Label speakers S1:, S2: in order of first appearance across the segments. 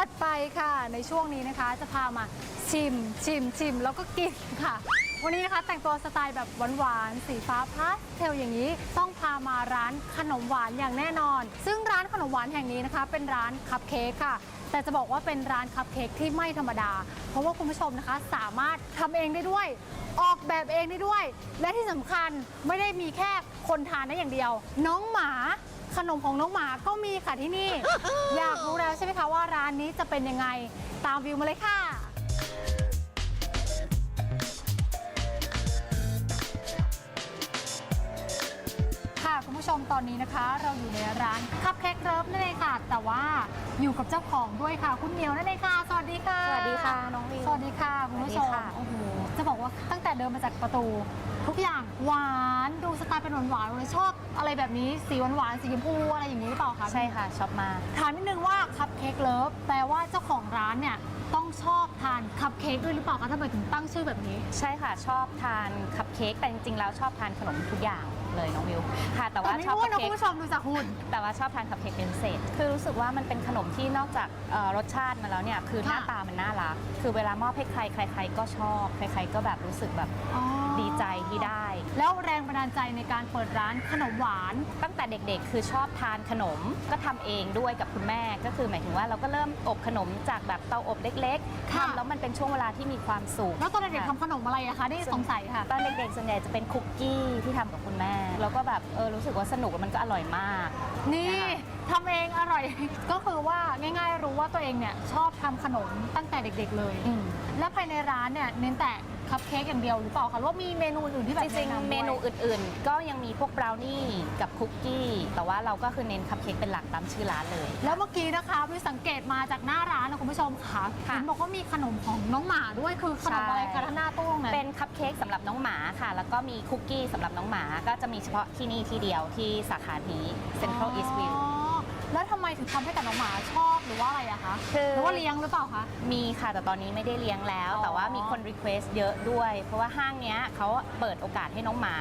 S1: จัดไปค่ะ ในช่วงนี้นะคะ จะพามาชิมชิมชิมแล้วก็กินค่ะ วันนี้นะคะแต่งตัวสไตล์แบบหวานๆสีฟ้าพาสเทลอย่างนี้ ต้องพามาร้านขนมหวานอย่างแน่นอน ซึ่งร้านขนมหวานแห่งนี้นะคะ เป็นร้านคัพเค้กค่ะแต่จะบอกว่าเป็นร้านคัพเค้กที่ไม่ธรรมดา เพราะว่าคุณผู้ชมนะคะสามารถทำเองได้ด้วย ออกแบบเองได้ด้วย และที่สำคัญไม่ได้มีแค่คนทานได้อย่างเดียว น้องหมา ขนมของน้องหมาก็มีค่ะที่นี่ อยากรู้แล้วใช่ไหมคะว่าร้านนี้จะเป็นยังไงตามวิวมาเลยค่ะ ค่ะคุณผู้ชมตอนนี้นะคะ เราอยู่ในร้านคัพเค้กเลิฟนั่นเองค่ะ แต่ว่าอยู่กับเจ้าของด้วยค่ะ คุณเหมียวนั่นเองค่ะ สวัสดีค่ะ
S2: สวัสดีค่ะน้องวิว
S1: สวัสดีค่ะคุณผู้ชม
S2: สวัสดีค่ะ
S1: โอ้โห จะบอกว่าตั้งแต่เดินมาจากประตู ทุกอย่างหวานดูสไตล์เป็นหวานหวานๆเลยชอบอะไรแบบนี้สีหวานหวานๆสีชมพูอะไรอย่างนี้หรือเปล่าคะ
S2: ใช่ค่ะชอบมาก
S1: ถามนิดนึงว่าคัพเค้กเลิฟแปลว่าเจ้าของร้านเนี่ยต้องชอบทานคัพเค้กด้วยหรือเปล่าคะทำไมถึงตั้งชื่อแบบนี้
S2: ใช่ค่ะชอบทานคัพเค้กแต่จริงๆแล้วชอบทานขนมทุกอย่าง เลยน้องวิวค่ะ แต่
S1: แต่
S2: ว่า
S1: ไม่
S2: ชอบ
S1: รู้
S2: คัพ
S1: นะ
S2: เค้
S1: คุ
S2: ก
S1: ณผู้ชมดูจากหุ่น
S2: แต่ว่าชอบทานคัพเค้กเป็นพิเศษ คือรู้สึกว่ามันเป็นขนมที่นอกจากเอ่อรสชาติมาแล้วเนี่ย คือห
S1: ค่ะ
S2: น้าตามันน่ารัก คือเวลามอบให้ใคร ใคร ๆ ก็ชอบ ใคร ๆ ก็แบบรู้สึกแบบ
S1: อ๋อ
S2: ดีใจที่ได้
S1: แล้วแรงบันดาลใจในการเปิดร้านขนมหวาน
S2: ตั้งแต่เด็กๆ คือชอบทานขนม ก็ทำเองด้วยกับคุณแม่ ก็คือหมายถึงว่าเราก็เริ่มอบขนมจากแบบเตาอบเล็กๆ
S1: ค่ะ
S2: ทำแล้วมันเป็นช่วงเวลาที่มีความสุข
S1: แล้วตอนเด็กๆ
S2: ค่ะ
S1: ทำขนมอะไรอะคะนี่สงสัยค่ะ
S2: ตอนเด็กๆส่วนใหญ่จะเป็นคุกกี้ที่ทำกับคุณแม่แล้วก็แบบเออรู้สึกว่าสนุกแล้วมันก็อร่อยมาก
S1: นี่
S2: นะคะ
S1: ทำเองอร่อย ก็คือว่าง่ายๆรู้ว่าตัวเองเนี่ยชอบทำขนมตั้งแต่เด็กๆเลย
S2: อืม
S1: และภายในร้านเนี่ยเน้นแต่คัพเค้กอย่างเดียวหรือเปล่าคะหรือว่ามีเมนูอื่นที่แบบ
S2: จริง
S1: แนะนำด้วย
S2: ๆเมนูอื่นๆ ก็ยังมีพวกบราวนี่กับคุกกี้ แต่ว่าเราก็คือเน้นคัพเค้กเป็นหลักตามชื่อร้านเลย
S1: แล้วเมื่อกี้นะคะพี่สังเกตมาจากหน้าร้านนะคุณผู้ชมค่ะ
S2: ค่ะ
S1: เห็นบอกว่ามีขนมของน้องหมาด้วยคือขนมอะไร
S2: ใช่
S1: คะท่านหน้าตู้ตรงนั้น
S2: เป็นคัพเค้กสำหรับน้องหมาค่ะ แล้วก็มีคุกกี้สำหรับน้องหมา ก็จะมีเฉพาะที่นี่ที่เดียวที่สาขานี้ Central East View
S1: อ๋อ แล้วทำไมถึงทำให้กับน้องหมาชอบหรือว่าอะไรอะคะ
S2: คือ
S1: หรือว่าเลี้ยงหรือเปล่าคะ
S2: มีค่ะแต่ตอนนี้ไม่ได้เลี้ยงแล้ว
S1: อ๋อ
S2: แต่ว่ามีคนรีเควสเยอะด้วย เพราะว่าห้างเนี้ยเขาเปิดโอกาสให้น้องหมา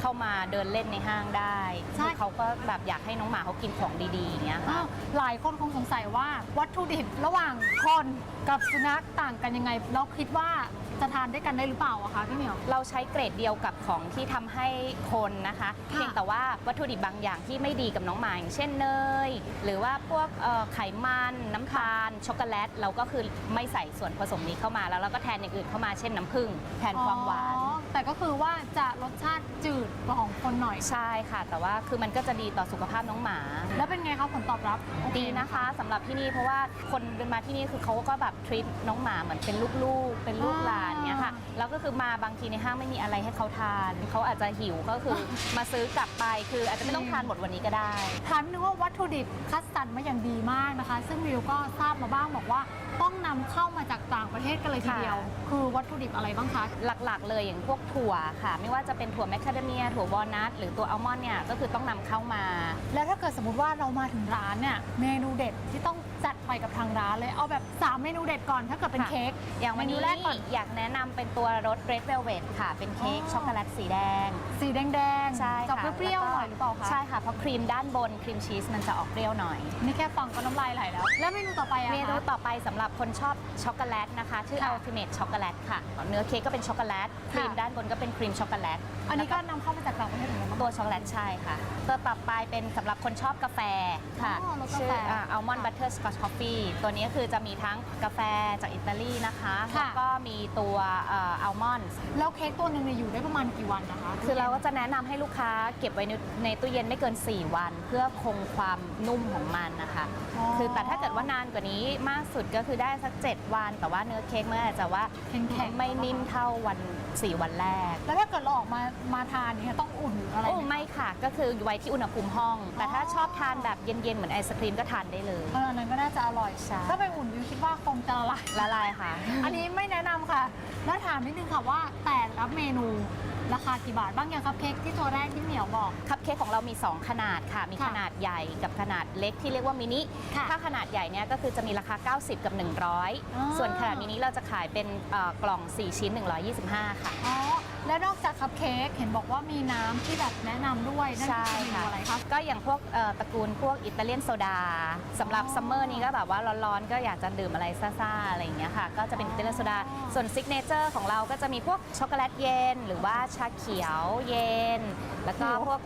S2: เข้ามาเดินเล่นในห้างได้คือเขาก็แบบอยากให้น้องหมาเขากินของดีๆอย่างเงี้ยค่ะ
S1: อ้าวหลายคนคงสงสัยว่าวัตถุดิบระหว่างคนกับสุนัขต่างกันยังไงแล้วคิดว่าจะทานด้วยกันได้หรือเปล่าอะคะพี่เหมียว
S2: เราใช้เกรดเดียวกับของที่ทำให้คนนะคะ
S1: ค่ะ
S2: เพียงแต่ว่าวัตถุดิบบางอย่างที่ไม่ดีกับน้องหมาอย่างเช่นเนยหรือว่าพวกเอ่อไขมันน้ำตาลช็อกโกแลต เราก็คือไม่ใส่ส่วนผสมนี้เข้ามาแล้วเราก็แทนอย่างอื่นเข้ามาเช่นน้ำผึ้งแทนความหวาน
S1: อ๋อแต่ก็คือว่าจะรสชาติจืดกว่าของคนหน่อย
S2: ใช่ค่ะ แต่ว่าคือมันก็จะดีต่อสุขภาพน้องหมา
S1: แล้วเป็นไงคะผลตอบรับโอเดี
S2: นะคะสำหรับที่นี่เพราะว่าคนเดินมาที่นี่คือเขาก็แบบทรีตน้องหมาเหมือนเป็นลูกๆ เป็นลูกหลานเนี้ย ค่ะแล้วก็คือมาบางทีในห้างไม่มีอะไรให้เขาทาน เขาอาจจะหิวก็คือ มาซื้อกลับไปคืออาจจะไม่ต้องทานหมดวันนี้ก็ได้
S1: ถามนิดนึงว่าวัตถุดิบคัดสรรมาอย่างดีมากนะคะ ซึ่งวิวก็ทราบมาบ้างบอกว่าต้องนำเข้ามาจากต่างประเทศกันเลยทีเดียว
S2: ค่ะ
S1: คือวัตถุดิบอะไรบ้างคะ
S2: หลักๆ เลยอย่างพวกถั่วค่ะ ไม่ว่าจะเป็นถั่วแมคคาเดเมีย ถั่ววอลนัทหรือตัวอัลมอนด์เนี่ยก็คือต้องนำเข้ามา
S1: แล้วถ้าเกิดสมมติว่าเรามาถึงร้านเนี่ยเมนูเด็ดที่ต้องจัดไปกับทางร้านเลยเอาแบบ3 เมนูเด็ดก่อนถ้าเกิดเป็น
S2: ค่ะ
S1: เค้ก
S2: อย่างวัน
S1: เมนู
S2: นี้
S1: แรกก่อน
S2: อยากแนะนำเป็นตัวรสเรดเวลเวทค่ะ เป็นเค้ก
S1: อ๋อ
S2: ช็อกโกแลตสีแดง
S1: สีแดงๆ
S2: ใช่
S1: จะ
S2: ค่ะ
S1: เปรี้ยวๆ
S2: แล้
S1: ห
S2: ก็
S1: น่อยหรือเปล่าคะ
S2: ใช่ค่ะ เพราะครีมด้านบนครีมชีสมันจะออกเปรี้ยวหน่อย
S1: นี่แค่ฟังก็น้ำลายไหลแล้ว แล้วเมนูต่อไปอะคะ
S2: เมนูต่อไปสำหรับคนชอบช็อกโกแลตนะคะ ชื่อ
S1: ค่ะ
S2: Ultimate ช็อกโกแลตค่ะ เนื้อเค้กก็เป็นช็อกโกแลตครีม
S1: ค่ะ
S2: ด้านบนก็เป็นครีมช็อกโกแลต
S1: อันนี้ก็นำเข้ามาจากต่างประเทศเหมือนกันปะ
S2: ตัวช็อกโกแลตใช่ค่ะ ตัวต่อไปเป็นสำหรับคนชอบกาแฟค่ะ
S1: อ๋อรสกาแฟ
S2: ชื่ออัลมอนด์บัตเตอร์สกอตช์คอฟฟี่ตัวนี้คือจะมีทั้งกาแฟจากอิตาลีนะคะ
S1: ค่ะ
S2: แล้วก็มีตัวอัลมอนด์
S1: แล้วเค้กตัวหนึ่งเนี่ยอยู่ได้ประมาณกี่วันนะคะ
S2: คือเราก็จะแนะนำให้ลูกค้าเก็บไว้ในในตู้เย็นไม่เกิน 4 วัน เพื่อคงความนุ่มของมันนะคะ
S1: อ๋อ
S2: คือแต่ถ้าเกิดว่านานกว่านี้มากสุดก็คือได้สัก 7 วัน แต่ว่าเนื้อเค้กมันอาจจะว่า
S1: แข็งๆ
S2: ไม่นิ่มเท่าวัน 4 วันแรก
S1: แล้วถ้าเกิดเราออกมามาทานเนี่ยต้องอุ่นหรืออะไร
S2: โอ้
S1: ไหม
S2: ไม่ค่ะ ก็คือไว้ที่อุณหภูมิห้อง แต่ถ้า
S1: อ๋อ
S2: ชอบทานแบบเย็นๆ เหมือนไอศครีมก็ทานได้เลย
S1: เอออันนั้นก็น่าจะอร่อย
S2: ใช่
S1: ถ้าไปอุ่นวิวคิดว่าคงจะละลาย
S2: ละลายค่ะ
S1: อันนี้ไม่แนะนำค่ะ แล้วถามนิดนึงค่ะว่าแต่ละเมนูราคากี่บาทบ้างอย่างครับเค้กที่ตัวแรกที่เหนียวบอก
S2: คัพเค้กของเรามี 2 ขนาดค่ะ มี
S1: ค่ะ
S2: ขนาดใหญ่กับขนาดเล็กที่เรียกว่ามินิ
S1: ค่ะ
S2: ถ้าขนาดใหญ่เนี่ยก็คือจะมีราคา 90 กับ
S1: อ๋อ
S2: 100 ส่วนขนาดมินิเราจะขายเป็นเอ่อกล่อง 4 ชิ้น 125 ค่ะ
S1: อ๋อ และนอกจากคัพเค้กเห็นบอกว่ามีน้ำที่แบบแนะนำด้วยนั่น
S2: ใช่
S1: คือเมนู
S2: ค่ะ
S1: อะไรคะ
S2: ก็อย่างพวกเอ่อตระกูลพวกอิตาเลียนโซดาสำหรับ
S1: อ๋อ
S2: ซัมเมอร์นี้ก็แบบว่าร้อนๆ ก็อยากจะดื่มอะไรซ่าๆ อะไรอย่างเงี้ยค่ะ ก็จะเป็น
S1: อ๋อ
S2: อิตาเลียนโซดา ส่วนซิกเนเจอร์ของเราก็จะมีพวกช็อกโกแลตเย็น หรือว่าชาเขียวเย็น แล้วก็พวก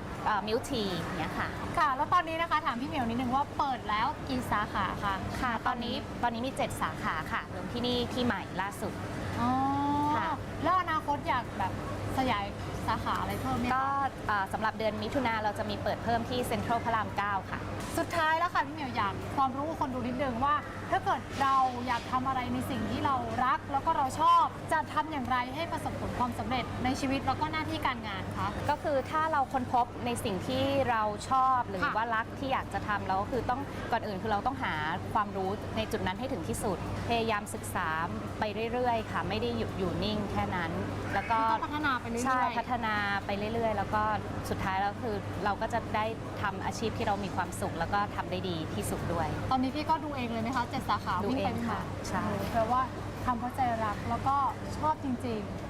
S2: มิลทีเนี้ยค่ะ
S1: ค่ะ แล้วตอนนี้นะคะถามพี่เหมียวนิดนึงว่าเปิดแล้วกี่สาขาคะ
S2: ค่ะ ตอนนี้ตอนนี้มี 7 สาขาค่ะรวมที่นี่ที่ใหม่ล่าสุด
S1: อ๋อ
S2: ค่ะ
S1: แล้วอนาคตอยากแบบขยายสาขา อะไรเพิ่มไหม
S2: ก็
S1: คะ
S2: เอ่อสำหรับเดือนมิถุนาเราจะมีเปิดเพิ่มที่เซ็นทรัลพระราม 9 ค่ะ
S1: สุดท้ายแล้วค่ะพี่เหมียวอยากความรู้คนดูนิดนึงว่า ถ้าเกิดเราอยากทำอะไรในสิ่งที่เรารัก แล้วก็เราชอบจะทำอย่างไรให้ประสบผลความสำเร็จในชีวิตแล้วก็หน้าที่การงานคะ
S2: ก็คือถ้าเราค้นพบในสิ่งที่เราชอบหรือ
S1: ค่ะ
S2: ว่ารักที่อยากจะทำเราก็คือต้องก่อนอื่นคือเราต้องหาความรู้ในจุดนั้นให้ถึงที่สุด พยายามศึกษาไปเรื่อยๆ ค่ะ ไม่ได้หยุดอยู่นิ่งแค่นั้น แล้วก็
S1: ต้องพัฒนาไปเรื่อยๆ
S2: ใช่พัฒนาไปเรื่อย ๆ แล้วก็สุดท้ายแล้วคือเราก็จะได้ทำอาชีพที่เรามีความสุข แล้วก็ทำได้ดีที่สุดด้วย
S1: ตอนนี้พี่ก็ดูเองเลยไหมคะเจ็ดสาขา
S2: ดู
S1: วิ่งไป
S2: เอง
S1: วิ่งมา
S2: ค่ะใช่
S1: โอ้โหแปลว่าทำเพราะใจรักแล้วก็ชอบจริงๆ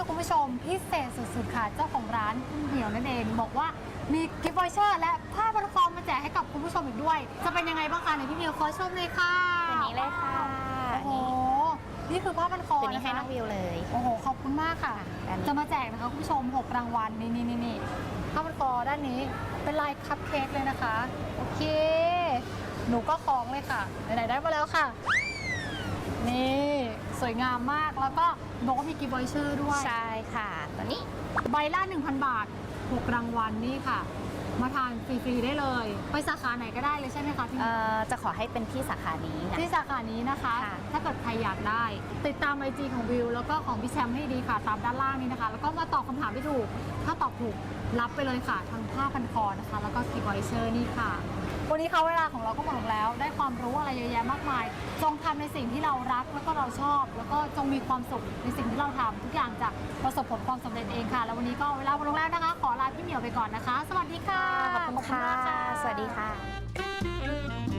S1: นนี้คุณผู้ชมพิเศษสุดๆค่ะ เจ้าของร้านคุณเหมียวนั่นเองบอกว่ามีกิฟต์วอเชอร์และผ้าพันคอมาแจกให้กับคุณผู้ชมอีกด้วย จะเป็นยังไงบ้างคะในพี่เหมียวขอชมเลยค่ะ
S2: ตัวนี้เลยค่ะ
S1: โอ้โหนี่คือผ้าพันคอ
S2: ตัวนี้
S1: นะ
S2: ให้
S1: คะ
S2: น้องวิวเลย
S1: โอ้โหขอบคุณมากค่ะ
S2: ด้านนี้
S1: จะมาแจกนะคะคุณผู้ชม 6 รางวัลนี่นี่นี่นี่ผ้าพันคอด้านนี้เป็นลายคัพเค้กเลยนะคะโอเค หนูก็คล้องเลยค่ะไหนๆได้มาแล้วค่ะ นี่ สวยงามมาก แล้วก็บอกว่ามีกิฟต์วอยเชอร์ด้วย
S2: ใช่ค่ะตัวนี้
S1: ใบละ1,000 บาท 6 รางวัลนี่ค่ะ มาทานฟรีๆได้เลย ไปสาขาไหนก็ได้เลยใช่ไหมคะพี่
S2: เอ่อจะขอให้เป็นที่สาขานี้นะ
S1: ที่สาขานี้นะคะ
S2: ค่ะ
S1: ถ้าเกิดใครอยากได้ ติดตามไอจีของวิว แล้วก็ของพี่แชมป์ให้ดีค่ะ ตามด้านล่างนี้นะคะ แล้วก็มาตอบคำถามที่ถูก ถ้าตอบถูกรับไปเลยค่ะทั้งผ้าพันคอนะคะ แล้วก็กีบอยเชอร์นี่ค่ะ วันนี้เขาเวลาของเราก็หมดลงแล้ว ได้ความรู้อะไรเยอะแยะมากมาย จงทำในสิ่งที่เรารักแล้วก็เราชอบ แล้วก็จงมีความสุขในสิ่งที่เราทำทุกอย่างจะประสบผลความสำเร็จเองค่ะ แล้ววันนี้ก็เวลาหมดลงแล้วนะคะ ขอลาพี่เหมียวไปก่อนนะคะ สวัสดีค่ะ
S2: ขอบคุณค่ะ
S1: มาก
S2: สวัสดีค่ะ